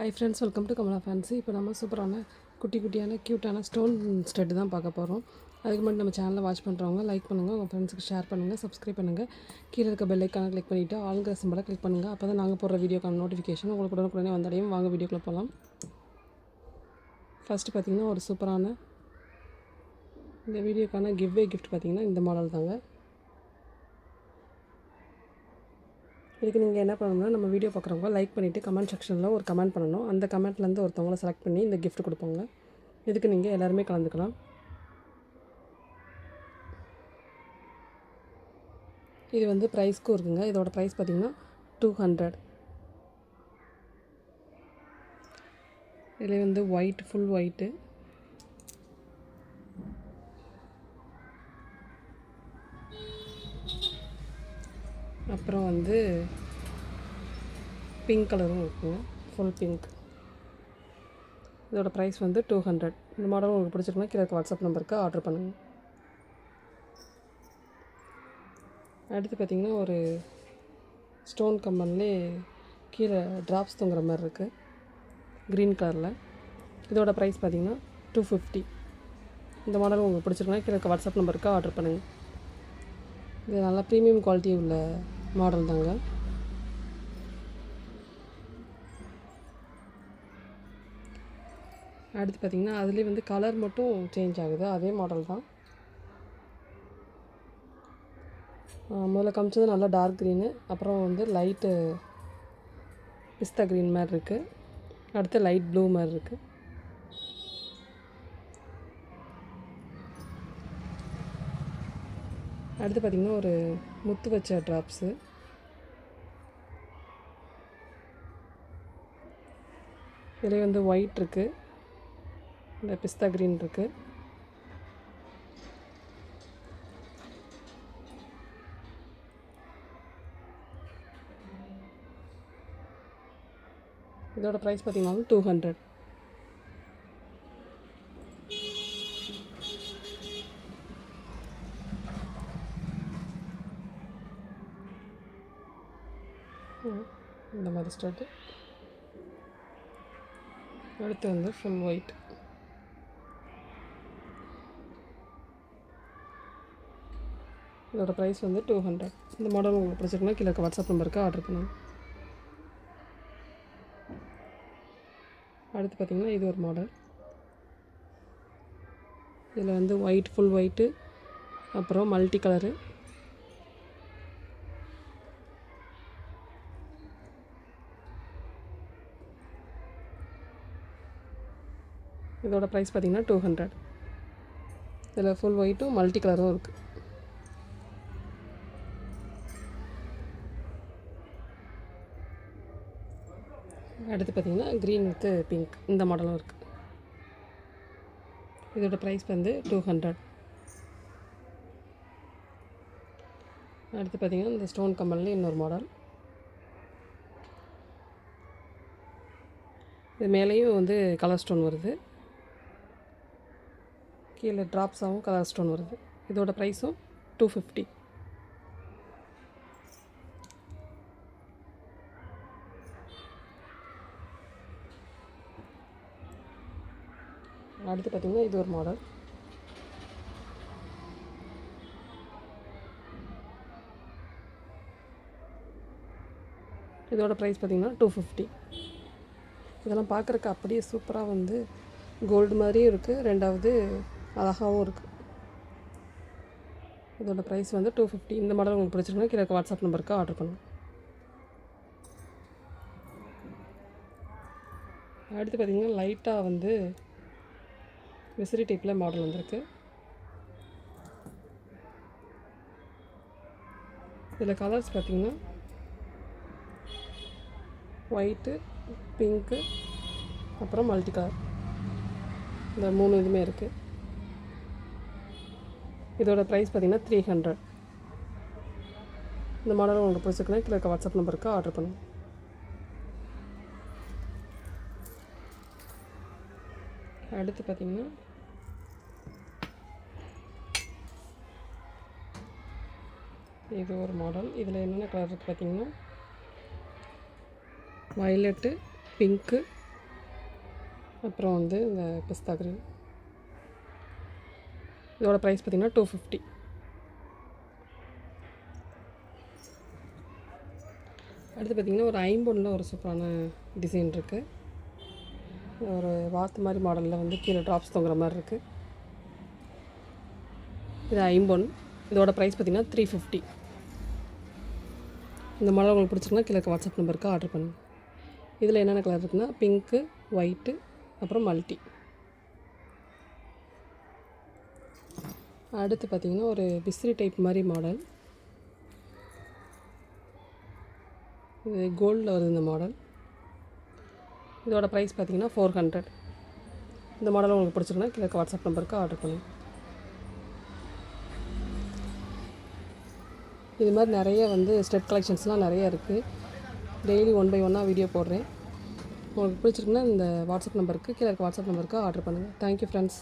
Hi friends welcome to Kamala fans இப்போ நம்ம சூப்பரான குட்டி குட்டியான க்யூட்டான ஸ்டோன் ஸ்டெட்டு தான் பார்க்க போகிறோம் அதுக்கு முன்னாடி நம்ம சேனலை வாட்ச் பண்ணுறவங்க லைக் பண்ணுங்கள் உங்கள் ஃப்ரெண்ட்ஸுக்கு ஷேர் பண்ணுங்கள் சப்ஸ்கிரைப் பண்ணுங்கள் கீழே இருக்க பெல் ஐக்கானை கிளிக் பண்ணிவிட்டு ஆளுங்கிற சிம்பிளை கிளிக் பண்ணுங்கள் அப்போ தான் நாங்கள் போடுற வீடியோக்கான நோட்டிஃபிகேஷன் உங்களுக்கு உடனுக்குடனே வந்தடையும். வாங்க வீடியோக்குள்ளே போகலாம் ஃபஸ்ட்டு பார்த்தீங்கன்னா ஒரு சூப்பரான இந்த வீடியோக்கான கிவ்வே கிஃப்ட் பார்த்தீங்கன்னா இந்த மாடல் தாங்க. இதுக்கு நீங்கள் என்ன பண்ணணும்னா நம்ம வீடியோ பார்க்குறவங்க லைக் பண்ணிவிட்டு கமெண்ட் செக்ஷனில் ஒரு கமெண்ட் பண்ணணும். அந்த கமெண்ட்லேருந்து ஒருத்தவங்கள செலக்ட் பண்ணி இந்த கிஃப்ட் கொடுப்போங்க. இதுக்கு நீங்கள் எல்லாருமே கலந்துக்கலாம். இது வந்து ப்ரைஸ்க்கும் இருக்குங்க. இதோட ப்ரைஸ் பார்த்திங்கன்னா டூ ஹண்ட்ரட் இதில் வந்து ஒயிட் ஃபுல் ஒயிட்டு அப்புறம் வந்து பிங்க் கலரும் இருக்குங்க ஃபுல் பிங்க் இதோட ப்ரைஸ் வந்து டூ ஹண்ட்ரட் இந்த மாடல் உங்களுக்கு பிடிச்சிருக்குன்னா கீழே வாட்ஸ்அப் நம்பருக்கு ஆர்டர் பண்ணுங்கள் அடுத்து பார்த்திங்கன்னா ஒரு ஸ்டோன் கம்மன்லே கீழே ட்ராப்ஸ் தொங்குற மாதிரி இருக்குது க்ரீன் கலரில் இதோட ப்ரைஸ் பார்த்திங்கன்னா டூ ஃபிஃப்டி இந்த மாடல் உங்களுக்கு பிடிச்சிருக்குன்னா கீழே வாட்ஸ்அப் நம்பருக்கு ஆர்டர் பண்ணுங்கள் இது நல்லா ப்ரீமியம் குவாலிட்டி உள்ள மாடல் தாங்க. அடுத்து பார்த்திங்கன்னா அதுலேயே வந்து கலர் மட்டும் சேஞ்ச் ஆகுது. அதே மாடல் தான். முதல்ல காமிச்சது நல்லா டார்க் க்ரீனு அப்புறம் வந்து லைட்டு பிஸ்தா க்ரீன் மாதிரி இருக்குது அடுத்து லைட் ப்ளூ மாதிரி இருக்குது அடுத்து பார்த்திங்கன்னா ஒரு முத்து வச்ச ட்ராப்ஸு இதில் வந்து ஒயிட் இருக்குது இந்த பிஸ்தா க்ரீன் இருக்குது இதோட ப்ரைஸ் பார்த்தீங்கன்னா டூ ஹண்ட்ரட் இந்த ஸ்டார்ட்டு அடுத்து வந்து ஃபுல் ஒயிட் இதோட ப்ரைஸ் வந்து டூ ஹண்ட்ரட் இந்த மாடல் உங்களுக்கு பிடிச்சிருக்குன்னா கீழே வாட்ஸ்அப் நம்பருக்கு ஆர்டர் பண்ணுங்கள் அடுத்து பார்த்தீங்கன்னா இது ஒரு மாடல் இதில் வந்து ஒயிட் ஃபுல் ஒயிட்டு அப்புறம் மல்டி கலரு இதோட ப்ரைஸ் பார்த்தீங்கன்னா டூ ஹண்ட்ரட் இதில் ஃபுல் ஒயிட்டும் மல்டி கலரும் இருக்குது அடுத்து பார்த்திங்கன்னா க்ரீன் வித் பிங்க் இந்த மாடலும் இருக்குது இதோட ப்ரைஸ் வந்து டூ ஹண்ட்ரட் அடுத்து பார்த்தீங்கன்னா இந்த ஸ்டோன் கம்மல்ல இன்னொரு மாடல் இது மேலேயும் வந்து கலர் ஸ்டோன் வருது. கீழே ட்ராப்ஸாகவும் கலர் ஸ்டோன் வருது. இதோட ப்ரைஸும் டூ ஃபிஃப்டி அடுத்து பார்த்திங்கன்னா இது ஒரு மாடல் இதோட ப்ரைஸ் பார்த்திங்கன்னா டூ ஃபிஃப்டி இதெல்லாம் பார்க்குறக்கு அப்படியே சூப்பராக வந்து கோல்டு மாதிரியும் இருக்குது ரெண்டாவது அழகாகவும் இருக்குது இதோட ப்ரைஸ் வந்து டூ ஃபிஃப்டி இந்த மாடல் உங்களுக்கு பிடிச்சிருக்குன்னா கீழே வாட்ஸ்அப் நம்பருக்கு ஆர்டர் பண்ணுங்கள் அடுத்து பார்த்திங்கன்னா லைட்டாக வந்து விசிறி டைப்பில் மாடல் வந்திருக்கு. இதில் கலர்ஸ் பார்த்திங்கன்னா ஒயிட்டு பிங்க்கு அப்புறம் மல்டி கலர் இந்த மூணு இதுவுமே இருக்குது இதோட ப்ரைஸ் பார்த்திங்கன்னா த்ரீ ஹண்ட்ரட் இந்த மாடல் உங்களுக்கு பிடிச்சிருக்குன்னா கீழே இருக்க வாட்ஸ்அப் நம்பருக்கு ஆர்டர் பண்ணுங்கள் அடுத்து பார்த்திங்கன்னா இது ஒரு மாடல் இதில் என்னென்ன கலர் இருக்குது பார்த்தீங்கன்னா வயலட்டு பிங்க்கு அப்புறம் வந்து இந்த பிஸ்தா கிரீன் இதோட ப்ரைஸ் பார்த்திங்கன்னா டூ ஃபிஃப்டி அடுத்து பார்த்திங்கன்னா ஒரு ஐம்பொன்னில் ஒரு சூப்பரான டிசைன் இருக்குது ஒரு வாத்து மாதிரி மாடலில் வந்து கீழே ட்ராப்ஸ் தொங்குற மாதிரி இருக்குது இது ஐம்பொன். இதோட ப்ரைஸ் பார்த்திங்கன்னா த்ரீ ஃபிஃப்டி இந்த மாடல் உங்களுக்கு பிடிச்சிருக்குன்னா கீழே வாட்ஸ்அப் நம்பருக்கு ஆர்டர் பண்ணுங்கள் இதில் என்னென்ன கலர் இருக்குன்னா பிங்க்கு ஒயிட்டு அப்புறம் மல்டி அடுத்து பார்த்திங்கன்னா ஒரு பிஸ்ரி டைப் மாதிரி மாடல். இது கோல்டில் வருது இந்த மாடல். இதோட ப்ரைஸ் பார்த்தீங்கன்னா ஃபோர் ஹண்ட்ரட் இந்த மாடல் உங்களுக்கு பிடிச்சிருக்குன்னா கீழே வாட்ஸ்அப் நம்பருக்கு ஆர்டர் பண்ணுங்க. இது மாதிரி நிறைய வந்து ஸ்டெட் கலெக்ஷன்ஸ்லாம் நிறைய இருக்குது டெய்லி ஒன் பை ஒன்னாக வீடியோ போடுறேன். உங்களுக்கு பிடிச்சிருக்குன்னா இந்த வாட்ஸ்அப் நம்பருக்கு கீழே இருக்க வாட்ஸ்அப் நம்பருக்கு ஆர்டர் பண்ணுங்கள் தேங்க்யூ ஃப்ரெண்ட்ஸ்